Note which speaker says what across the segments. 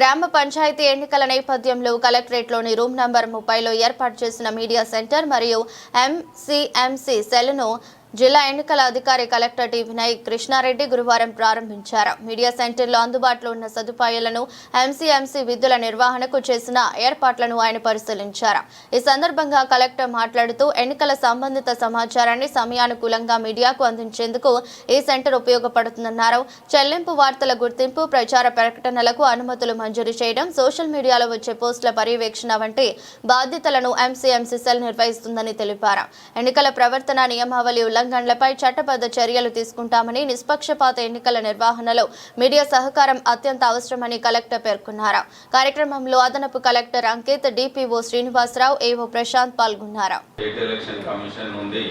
Speaker 1: గ్రామ పంచాయతీ ఎన్నికల నేపథ్యంలో కలెక్టరేట్లోని రూమ్ నంబర్ ముప్పైలో ఏర్పాటు చేసిన మీడియా సెంటర్ మరియు ఎంసీఎంసీ సెల్ను జిల్లా ఎన్నికల అధికారి కలెక్టర్ టి. వినయ్ కృష్ణారెడ్డి గురువారం ప్రారంభించారు. మీడియా సెంటర్లో అందుబాటులో ఉన్న సదుపాయాలను ఎంసీఎంసీ విధుల నిర్వహణకు చేసిన ఏర్పాట్లను ఆయన పరిశీలించారు. ఈ సందర్భంగా కలెక్టర్ మాట్లాడుతూ ఎన్నికల సంబంధిత సమాచారాన్ని సమయానుకూలంగా మీడియాకు అందించేందుకు ఈ సెంటర్ ఉపయోగపడుతుందన్నారు. చెల్లింపు వార్తల గుర్తింపు ప్రచార ప్రకటనలకు అనుమతులు మంజూరు చేయడం సోషల్ మీడియాలో వచ్చే పోస్టుల పర్యవేక్షణ వంటి బాధ్యతలను ఎంసీఎంసీ సెల్ నిర్వహిస్తుందని తెలిపారు. ఎన్నికల ప్రవర్తన నియమావళి ఉల్లంఘనలపై చట్టబద్ధ చర్యలు తీసుకుంటామని నిష్పక్షపాత ఎన్నికల నిర్వహణలో మీడియా సహకారం అత్యంత అవసరమని కలెక్టర్ పేర్కొన్నారు. కార్యక్రమంలో అదనపు collector Ankit DPO Srinivasarao AO Prashant పాల్గొన్నారు.
Speaker 2: స్టేట్ ఎలక్షన్ కమిషన్ నుండి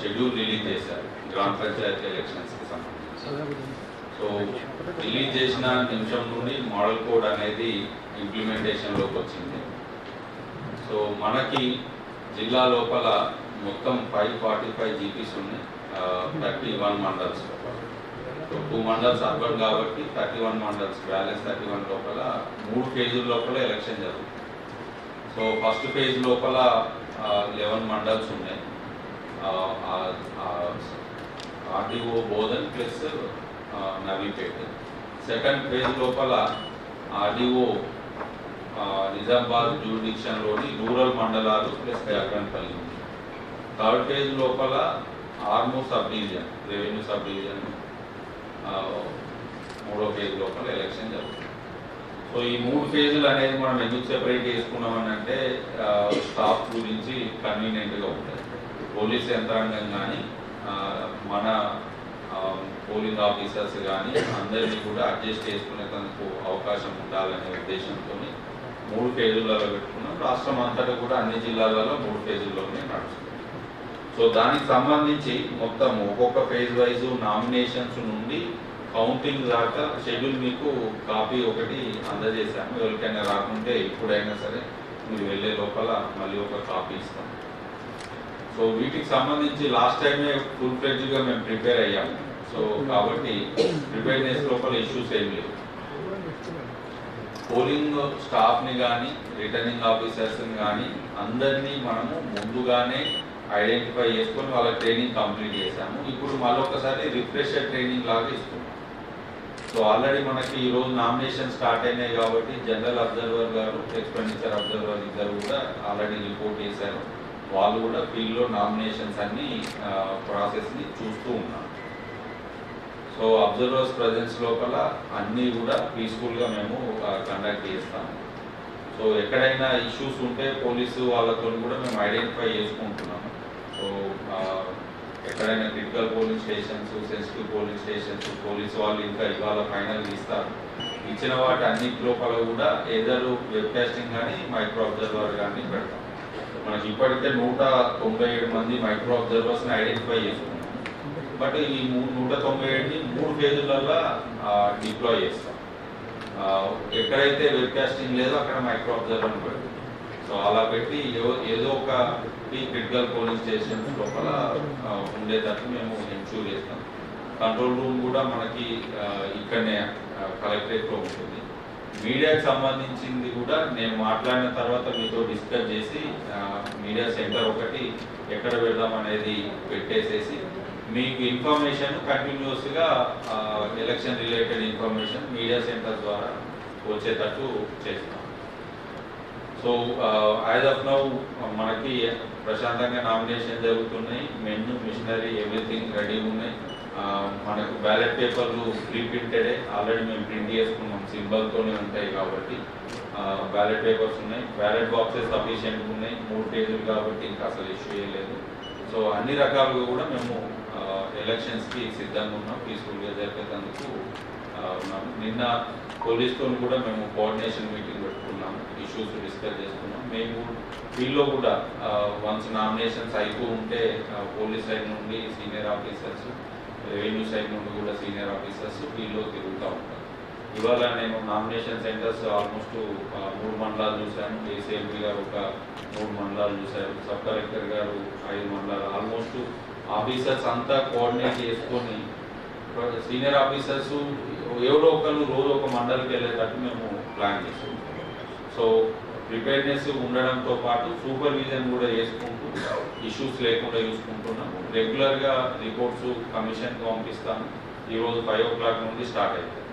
Speaker 2: షెడ్యూల్ రిలీజ్ చేశారు గ్రామ పంచాయతీ ఎలక్షన్స్కి సంబంధించి. సో రిలీజ్ చేసిన నిమిషం నుండి మోడల్ కోడ్ అనేది ఇంప్లిమెంటేషన్లోకి వచ్చింది. సో మనకి జిల్లా లోపల మొత్తం ఫైవ్ ఫార్టీ ఫైవ్ జీపీస్ ఉన్నాయి. Thirty one mandals so two mandals urban కాబట్టి thirty one mandals balance thirty one లోపల మూడు ఫేజుల లోపల ఎలక్షన్ జరుగుతుంది. సో ఫస్ట్ ఫేజ్ లోపల లెవెన్ మండల్స్ ఉన్నాయి. RDO Bodhan plus Navipet second phase లోపల ఆర్డీఓ నిజామాబాద్ జ్యూడిక్షన్లోని రూరల్ మండలాలు ప్లస్ దేవగన్పల్లి ఉంది. థర్డ్ ఫేజ్ లోపల Armur sub division revenue sub division మూడో ఫేజ్ లోపల ఎలక్షన్ జరుగుతుంది. సో ఈ మూడు ఫేజులు అనేది మనం ఎందుకు సెపరేట్ చేసుకున్నామని అంటే స్టాఫ్ గురించి కన్వీనియంట్గా ఉంటుంది పోలీస్ యంత్రాంగం కానీ మన పోలింగ్ ఆఫీసర్స్ కానీ అందరినీ కూడా అడ్జస్ట్ చేసుకునేందుకు అవకాశం ఉండాలనే ఉద్దేశంతో మూడు ఫేజులలో పెట్టుకున్నాం. రాష్ట్రం అంతటా కూడా అన్ని జిల్లాలలో మూడు ఫేజుల్లోనే నడుస్తుంది. సో దానికి సంబంధించి మొత్తం ఒక్కొక్క ఫేజ్ వైజ్ నామినేషన్స్ నుండి కౌంటింగ్ దాకా షెడ్యూల్ మీకు కాపీ ఒకటి అందజేశాము. ఎవరికైనా రాకుంటే ఇప్పుడైనా సరే మీరు వెళ్ళే లోపల మళ్ళీ ఒక కాపీ ఇస్తాం సో వీటికి సంబంధించి లాస్ట్ టైమే ఫుల్ ఫ్లెడ్జ్గా మేము ప్రిపేర్ అయ్యాము. సో కాబట్టి ప్రిపేర్నెస్ లోపల ఇష్యూస్ ఏం లేవు. పోలింగ్ స్టాఫ్ని కానీ రిటర్నింగ్ ఆఫీసర్స్ని కానీ అందరినీ మనము ముందుగానే ఐడెంటిఫై చేసుకొని వాళ్ళ ట్రైనింగ్ కంప్లీట్ చేశాము. ఇప్పుడు మళ్ళొకసారి రిఫ్రెషర్ ట్రైనింగ్ లాగా ఇస్తున్నాం. సో ఆల్రెడీ మనకి ఈరోజు నామినేషన్ స్టార్ట్ అయినాయి కాబట్టి జనరల్ అబ్జర్వర్ గారు ఎక్స్పెండిచర్ అబ్జర్వర్ ఇద్దరు కూడా ఆల్రెడీ రిపోర్ట్ చేశారు. వాళ్ళు కూడా ఫీల్డ్లో నామినేషన్స్ అన్ని ప్రాసెస్ని చూస్తూ ఉన్నారు. సో అబ్జర్వర్స్ ప్రజెన్స్ లోపల అన్నీ కూడా పీస్ఫుల్గా మేము కండక్ట్ చేస్తాము. సో ఎక్కడైనా ఇష్యూస్ ఉంటే పోలీసు వాళ్ళతో కూడా మేము ఐడెంటిఫై చేసుకుంటున్నాము. సో uh, ఎక్కడైనా critical polling stations sensitive polling stations police వాళ్ళు ఇంకా ఇవాళ ఫైనల్ ఇస్తారు. ఇచ్చిన వాటి అన్నిటి లోపల కూడా ఏదరు వెబ్ కాస్టింగ్ కానీ మైక్రో అబ్జర్వర్ కానీ పెడతాం. మనకి ఇప్పటికే నూట తొంభై ఏడు మంది మైక్రో అబ్జర్వర్స్ని ఐడెంటిఫై చేస్తున్నాం బట్ ఈ నూట తొంభై ఏడుని మూడు ఫేజులల్లో డిప్లాయ్ చేస్తాం. ఎక్కడైతే వెబ్ కాస్టింగ్ లేదో అక్కడ మైక్రో అబ్జర్వర్ పెడతాం. సో అలా పెట్టి ఏదో- ఏదో ఒక క్రిటికల్ పోలింగ్ స్టేషన్స్ లోపల ఉండేటట్టు మేము ఎన్షూర్ చేస్తాం. కంట్రోల్ రూమ్ కూడా మనకి ఇక్కడనే కలెక్టరేట్లో ఉంటుంది. మీడియాకి సంబంధించింది కూడా నేను మాట్లాడిన తర్వాత మీతో డిస్కస్ చేసి మీడియా సెంటర్ ఒకటి ఎక్కడ పెడదాం అనేది పెట్టేసేసి మీకు ఇన్ఫర్మేషన్ కంటిన్యూస్గా election related information media centre ద్వారా వచ్చేటట్టు చేస్తాం. సో యాజ్ ఆఫ్ నౌ మనకి ప్రశాంతంగా నామినేషన్ జరుగుతున్నాయి. మెను మిషనరీ ఎవ్రీథింగ్ రెడీ ఉన్నాయి. మనకు బ్యాలెట్ పేపర్లు ప్రీ ప్రింటెడే ఆల్రెడీ మేము ప్రింట్ చేసుకున్నాం. సింబల్తోనే ఉంటాయి కాబట్టి బ్యాలెట్ పేపర్స్ ఉన్నాయి. బ్యాలెట్ బాక్సెస్ సఫిషియెంట్ ఉన్నాయి. మూడు పేజీలు కాబట్టి ఇంకా అసలు ఇష్యూ లేదు. సో అన్ని రకాలుగా కూడా మేము ఎలక్షన్స్కి సిద్ధంగా ఉన్నాం. పీస్ఫుల్గా జరిపేటందుకు ఉన్నాము. నిన్న పోలీస్తో కూడా మేము కోఆర్డినేషన్ మీటింగ్ పెట్టుకున్నాము. ఇష్యూస్ డిస్కస్ చేసుకున్నాం. మేము వీళ్ళు కూడా వన్స్ నామినేషన్స్ అయిపో ఉంటే పోలీస్ సైడ్ నుండి సీనియర్ ఆఫీసర్స్ రెవెన్యూ సైడ్ నుండి కూడా సీనియర్ ఆఫీసర్స్ వీళ్ళు తిరుగుతూ ఉంటారు. ఇవాళ నేను నామినేషన్ సెంటర్స్ ఆల్మోస్ట్ మూడు మండలాలు చూశాను ఏసీఎల్పీ గారు ఒక మూడు మండలాలు చూశారు సబ్ కలెక్టర్ గారు ఐదు మండలాలు. ఆల్మోస్ట్ ఆఫీసర్స్ అంతా కోఆర్డినేట్ చేసుకొని సీనియర్ ఆఫీసర్స్ ఎవరో ఒకరు రోజు ఒక మండలికి వెళ్ళేటట్టు మేము ప్లాన్ చేసుకుంటాం. సో ప్రిపేర్నెస్ ఉండడంతో పాటు సూపర్విజన్ కూడా చేసుకుంటూ ఇష్యూస్ లేకుండా చూసుకుంటున్నాము రెగ్యులర్గా రిపోర్ట్స్ కమిషన్కి పంపిస్తాను. ఈరోజు ఫైవ్ ఓ క్లాక్ నుండి స్టార్ట్ అవుతాయి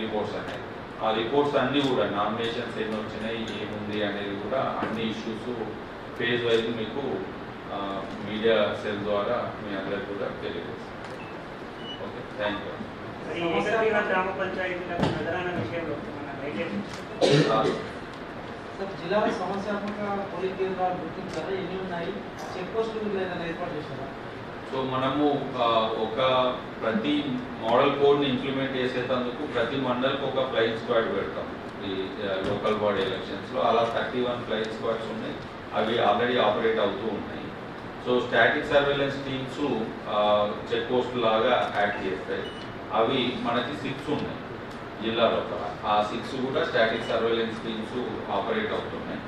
Speaker 2: రిపోర్ట్స్ అనేవి. ఆ రిపోర్ట్స్ అన్నీ కూడా నామినేషన్స్ ఎన్ని వచ్చినాయి ఏముంది అనేది కూడా అన్ని ఇష్యూస్ ఫేజ్ వైజ్ మీకు మీడియా సెల్ ద్వారా మీ అందరికి కూడా తెలియజేస్తాం ఓకే థ్యాంక్ యూ.
Speaker 3: మరి ఏకగ్రీవ గ్రామ పంచాయతీలకు ప్రధాన విషయంలో మన దయచేసి
Speaker 4: సార్ జిల్లాలో సమస్యాత్మక పోలింగ్ కేంద్రాలు గుర్తించారా? ఎన్ని ఉన్నాయి? చెక్ పోస్టులు లేదని ఏర్పాటు చేశారా?
Speaker 2: సో మనము ఒక ప్రతి మోడల్ కోడ్ని ఇంప్లిమెంట్ చేసేటందుకు ప్రతి మండల్కి ఒక ఫ్లైయింగ్ స్క్వాడ్ పెడతాం. ఈ లోకల్ బాడీ ఎలక్షన్స్లో అలా థర్టీ వన్ ఫ్లైయింగ్ స్క్వాడ్స్ ఉన్నాయి. అవి ఆల్రెడీ ఆపరేట్ అవుతూ ఉన్నాయి. So static surveillance teams check post లాగా యాక్ట్ చేస్తాయి. అవి మనకి సిక్స్ ఉన్నాయి. జిల్లా లోపల ఆ సిక్స్ కూడా స్టాటిక్ సర్వేలెన్స్ టీమ్స్ ఆపరేట్ అవుతున్నాయి.